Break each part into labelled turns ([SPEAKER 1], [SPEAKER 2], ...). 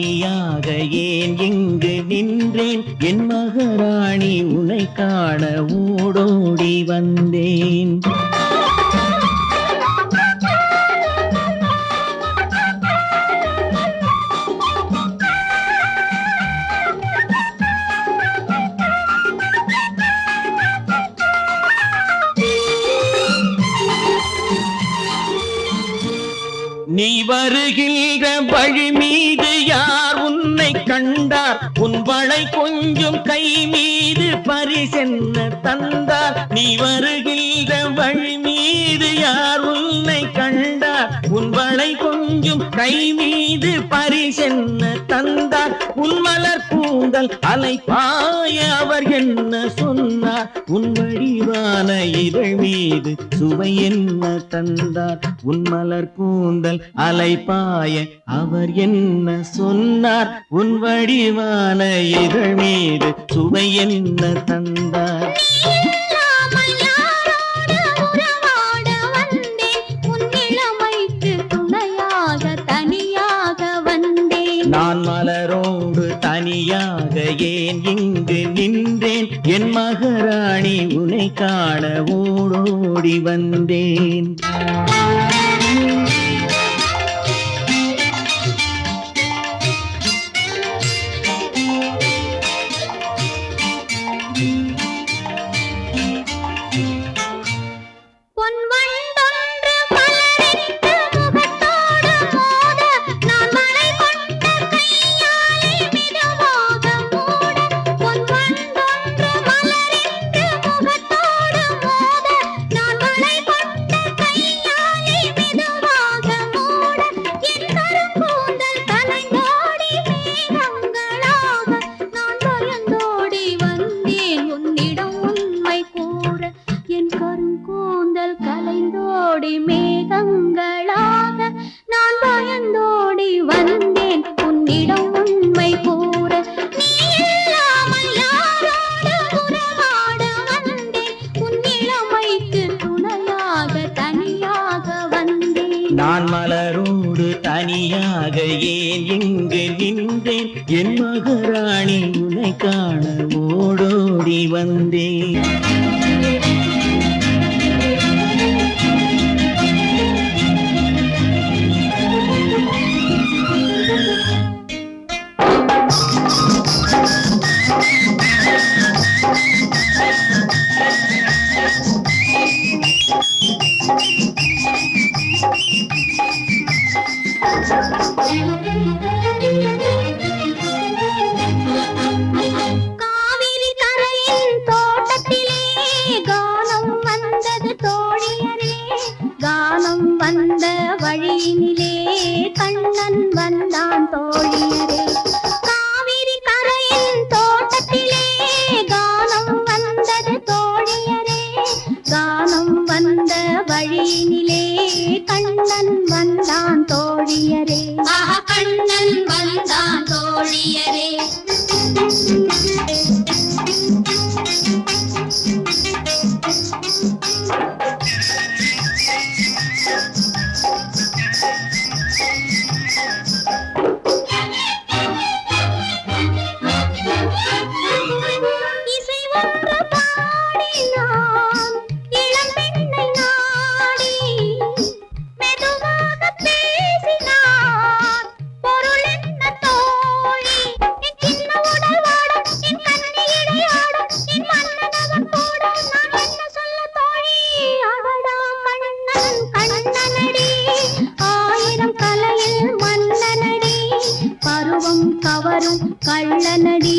[SPEAKER 1] ராணியாக ஏன் இங்கு நின்றேன்? என் மகராணி உனை காண ஓடோடி வந்தேன். உன் கொஞ்சம் கை மீது பரிசென்ன தந்தார். நீ வருகின்ற வழி மீது யார் உன்னை கண்டார்? உன் வளை கொஞ்சம் கை மீது பரிசென்ன தந்தார். உன் மலர் உங்கள் அலைப்பாய அவர் என்ன சொன்னார் உன் வழிவான இதழ் மீது சுவை என்ன தந்தார்? உன் மலர் கூந்தல் அலைப்பாய அவர் என்ன சொன்னார்? உன் வழிவான இதழ் மீது சுவை என்ன தந்தார்? ஏன் இங்கு நின்றேன். என் மகராணி
[SPEAKER 2] உனை
[SPEAKER 1] காண ஓடோடி வந்தேன்.
[SPEAKER 2] வந்தான் அவரும் கள்ளநடி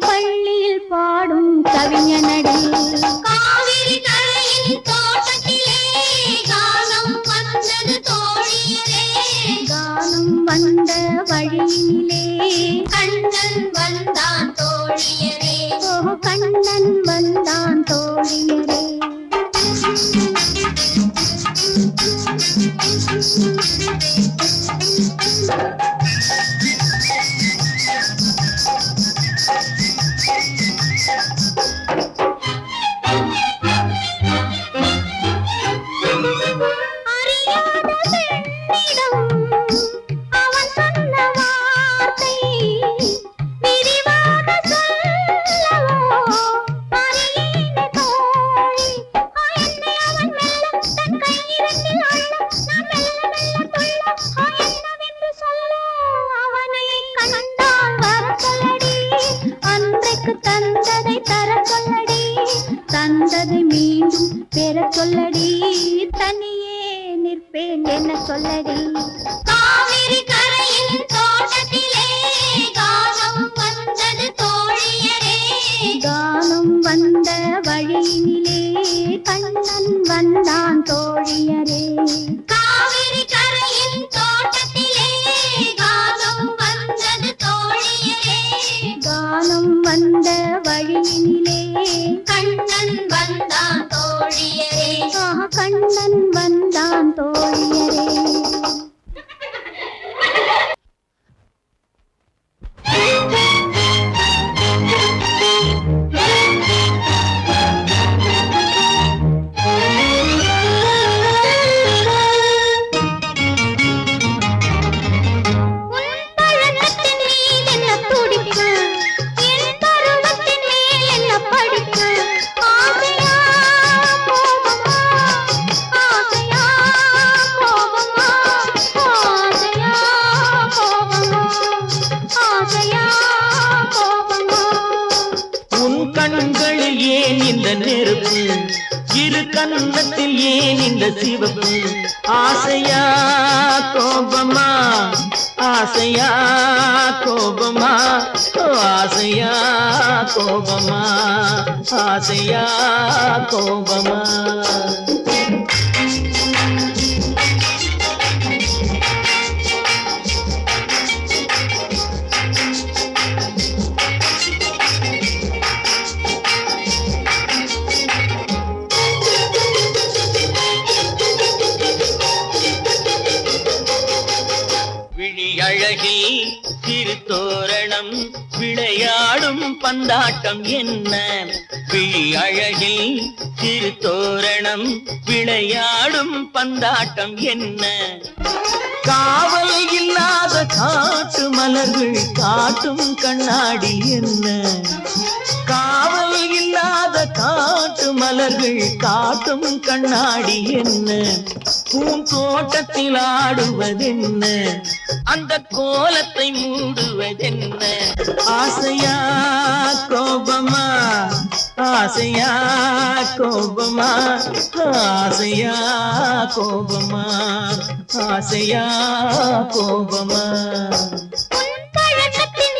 [SPEAKER 2] பள்ளியில் பாடும் கவிஞனடி. காவிரி கரையின் தோட்டத்திலே கானம் வந்தது தோழியரே. Thank you. Tina! ஆசையா கோபமா?
[SPEAKER 1] அழகில் திருத்தோரணம் விளையாடும் பந்தாட்டம் என்ன? விழி அழகில் சிறு தோரணம் விளையாடும் பந்தாட்டம் என்ன? காவல் இல்லாத காட்டு மலர்கள் காட்டும் கண்ணாடி என்ன? காவல் இல்லாத காட்டு மலர்கள் காட்டும் கண்ணாடி என்ன? பூந்தோட்டத்தில் ஆடுவதென்ன? அந்த கோலத்தை மூடுவதென்ன? ஆசையா ஆசையா கோபமா? ஆசையா கோபமா? ஆசையா கோபமா?
[SPEAKER 2] பழக்கத்தின்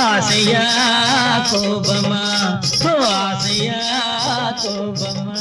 [SPEAKER 2] ఆశయా కోపమా? ఓ ఆశయా కోపమా?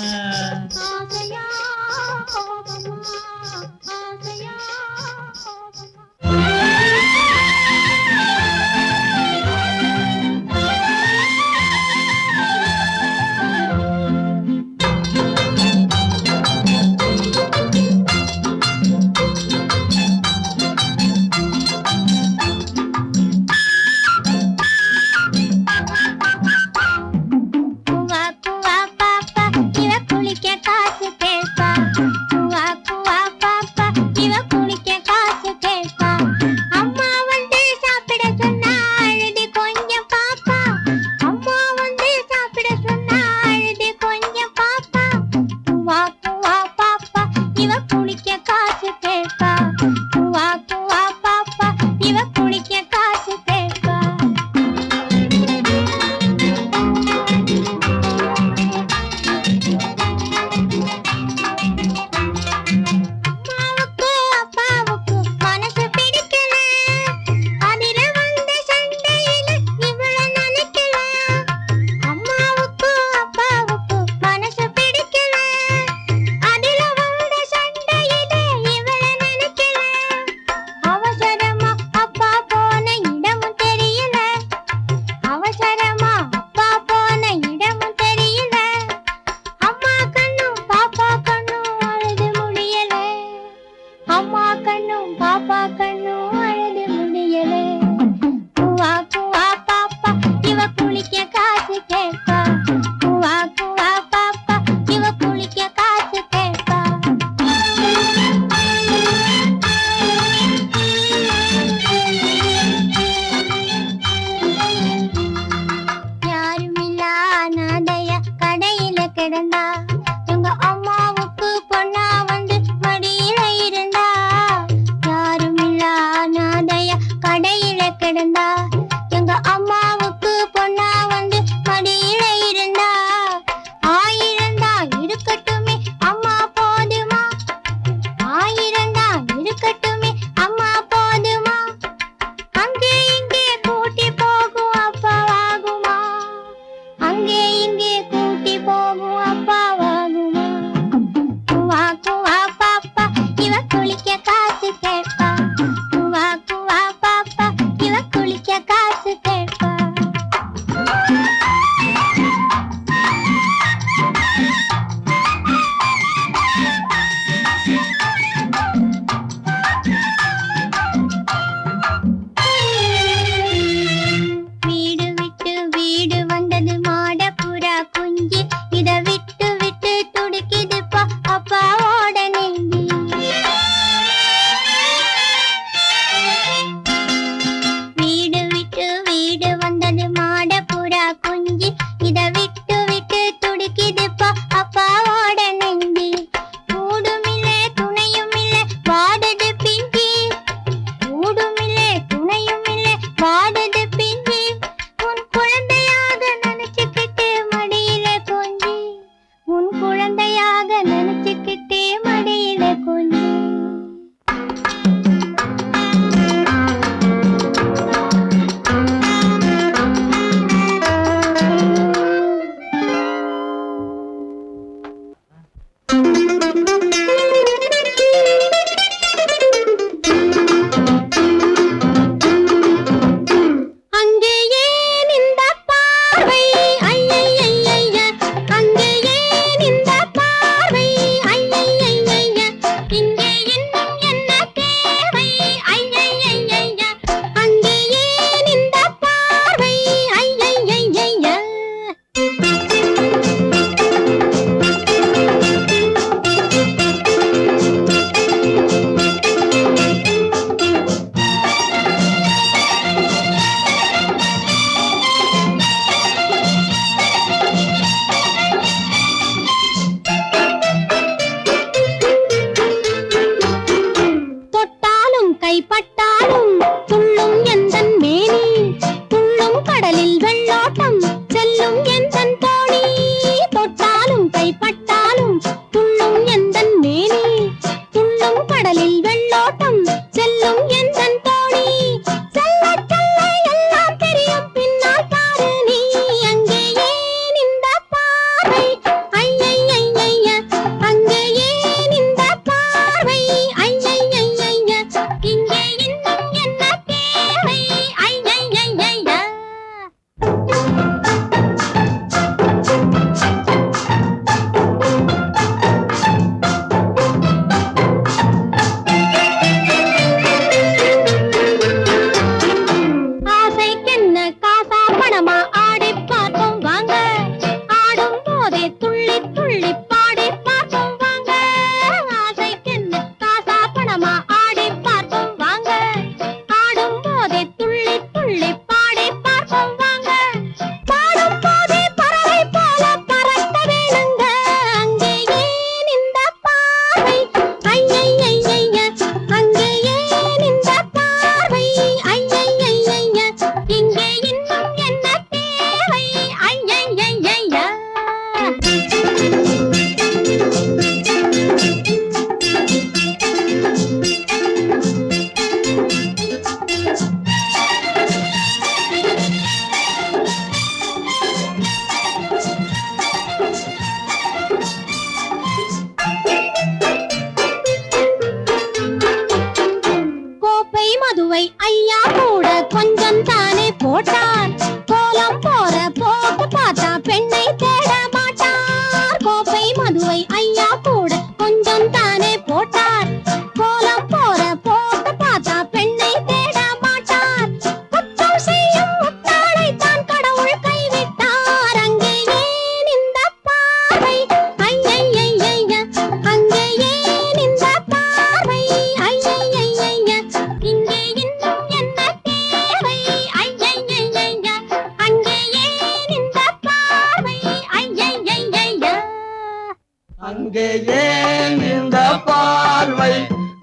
[SPEAKER 2] மதுவை ஐயா கூட கொஞ்சம் தானே போட்டார். கோலம் போற போக்கு பார்த்தா பெண்ணை தே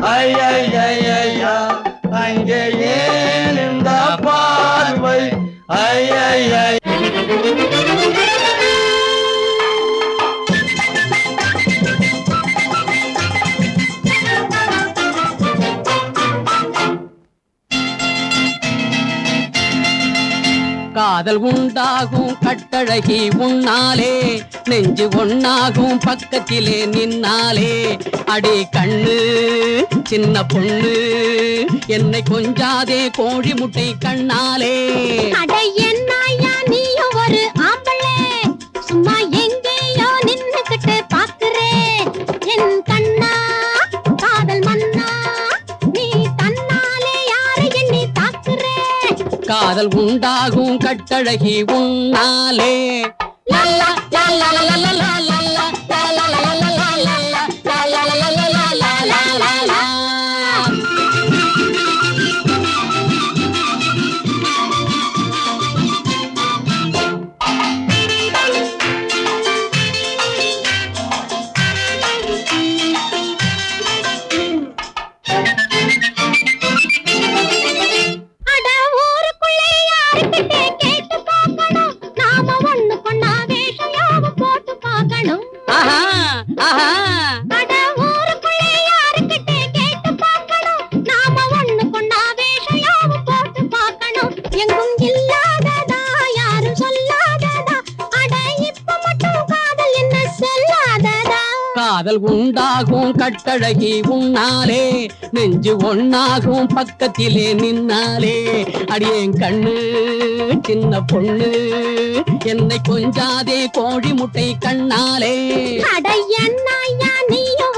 [SPEAKER 2] பார்வை
[SPEAKER 3] ஐயா அங்கே ஏன் இந்த பார்வை? ஐயா
[SPEAKER 4] காதல் உண்டாகும் கட்டழகி உன்னாலே நெஞ்சு ஒன்னாகும் பக்கத்திலே நின்னாலே. அடி கண்ணு சின்ன பொண்ணு என்னை கொஞ்சாதே கோழி முட்டை கண்ணாலே.
[SPEAKER 2] சும்மா எங்கேயோ நின்னுக்கிட்டு பாக்குறே காதல்
[SPEAKER 4] உண்டாகும் கட்டழகி உன்னாலே. லல்லா, லல்லா, லல்லா,
[SPEAKER 2] ఆహా ఆహా. காதல்
[SPEAKER 4] உண்டாகும் கட்டழகி உன்னாலே நெஞ்சு ஒன்னாகும் பக்கத்திலே நின்னாலே. அடியேன் கண்ணு சின்ன பொண்ணு என்னை கொஞ்சாதே கோழி முட்டை கண்ணாலே.
[SPEAKER 2] அட நீயும்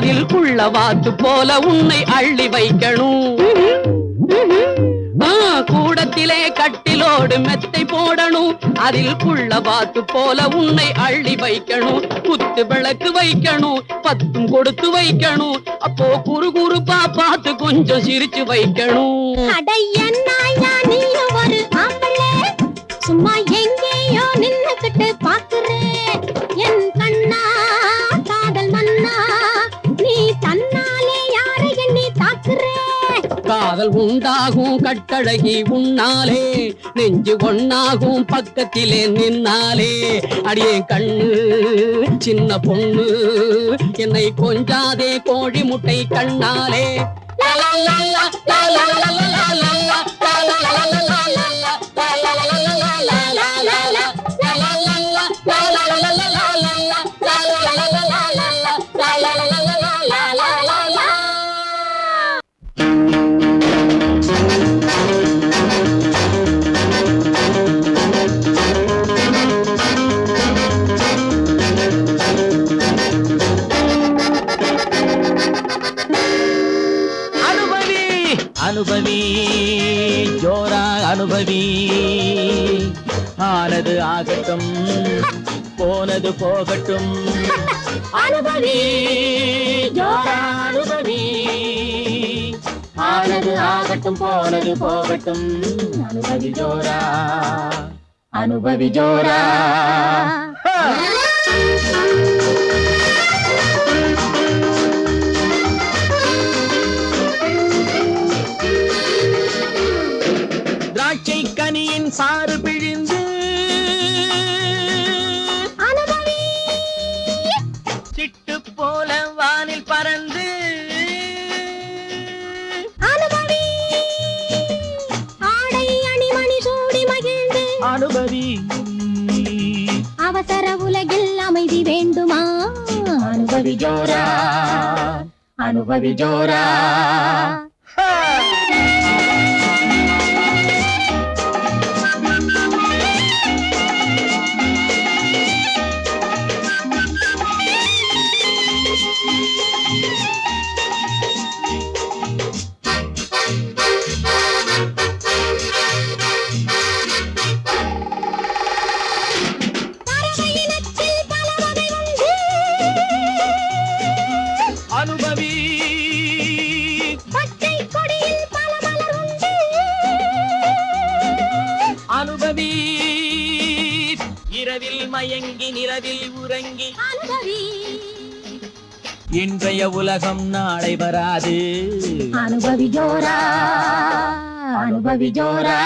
[SPEAKER 4] போடணும் அதில் குள்ள வாத்து போல உன்னை அள்ளி வைக்கணும். கூடத்திலே கட்டிலோடு மெத்தை போடணும். அதில் குள்ள வாத்து போல உன்னை அள்ளி வைக்கணும். குத்து விளக்கு வைக்கணும் பத்தும் கொடுத்து வைக்கணும். அப்போ குறு குறுப்பா பார்த்து கொஞ்சம் சிரிச்சு வைக்கணும்.
[SPEAKER 2] காதல்
[SPEAKER 4] உண்டாகும் கட்டழகி உன்னாலே நெஞ்சு ஒன்னாகும் பக்கத்திலே நின்னாலே. அடியே கண்ணு சின்ன பொண்ணு என்னை கொஞ்சாதே கோழி முட்டை கண்ணாலே. லா, லா, லா, லா, லா, லா, லா,
[SPEAKER 1] கொண்டு போகட்டும். அனுபவி அனுபவி ஆனது ஆகட்டும் போனது போகட்டும். அனுபவி ஜோரா அனுபவி ஜோரா. திராட்சை கனியின் சாறு అనుభవి
[SPEAKER 2] జోరా
[SPEAKER 1] அனுபவிய உலகம் நாளை வராது.
[SPEAKER 2] அனுபவி ஜோரா அனுபவி ஜோரா